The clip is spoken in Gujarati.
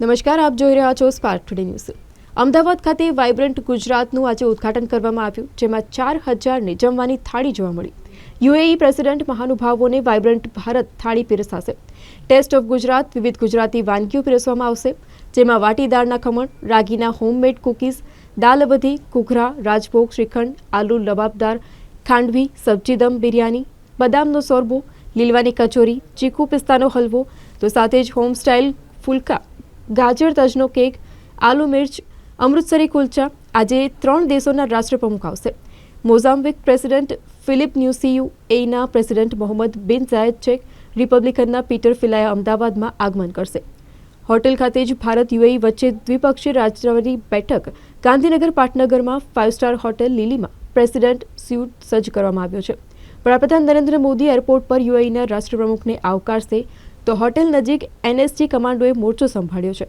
નમસ્કાર, આપ જોઈ રહ્યા છો સ્પાર્ક ટુડે ન્યૂઝ અમદાવાદ ખાતે વાઇબ્રન્ટ ગુજરાતનું આજે ઉદ્ઘાટન કરવામાં આવ્યું, જેમાં ચાર હજારની જમવાની થાળી જોવા મળી. યુએઈ પ્રેસિડેન્ટ મહાનુભાવોને વાઇબ્રન્ટ ભારત થાળી પીરસાશે. ટેસ્ટ ઓફ ગુજરાત, વિવિધ ગુજરાતી વાનગીઓ પીરસવામાં આવશે, જેમાં વાટીદાળના ખમણ, રાગીના હોમમેડ કૂકીઝ દાલ અવધી, ઘૂઘરા, રાજભોગ, શ્રીખંડ, આલુ લબાબદાર ખાંડવી, સબ્જી દમ બિરયાની, બદામનો સોરબો, લીલવાની કચોરી, ચીકુ પિસ્તાનો હલવો, તો સાથે જ હોમ સ્ટાઇલ ફુલકા ગાજર, તજનો કેક, આલુ મિર્ચ, અમૃતસરી કુલચા, આજે ત્રણ દેશોના રાષ્ટ્રપ્રમુખ આવશે. મોઝામ્બિક પ્રેસિડેન્ટ ફિલિપ ન્યુસીયુ, એના president Mohammed bin Zayed sheikh રિપબ્લિકનના Peter ફિલાએ અમદાવાદમાં આગમન કરશે. હોટેલ ખાતે જ ભારત યુએઈ વચ્ચે દ્વિપક્ષીય રાજદ્વારી બેઠક ગાંધીનગર પાટનગરમાં ફાઇવ સ્ટાર હોટેલ લીલીમાં પ્રેસિડેન્ટ સ્યુટ સજ્જ કરવામાં આવ્યો છે. વડાપ્રધાન નરેન્દ્ર મોદી એરપોર્ટ પર યુએઈના રાષ્ટ્રપ્રમુખને આવકારશે તો હોટેલ નજીક એનએસજી કમાન્ડોએ મોરચો સંભાળ્યો છે.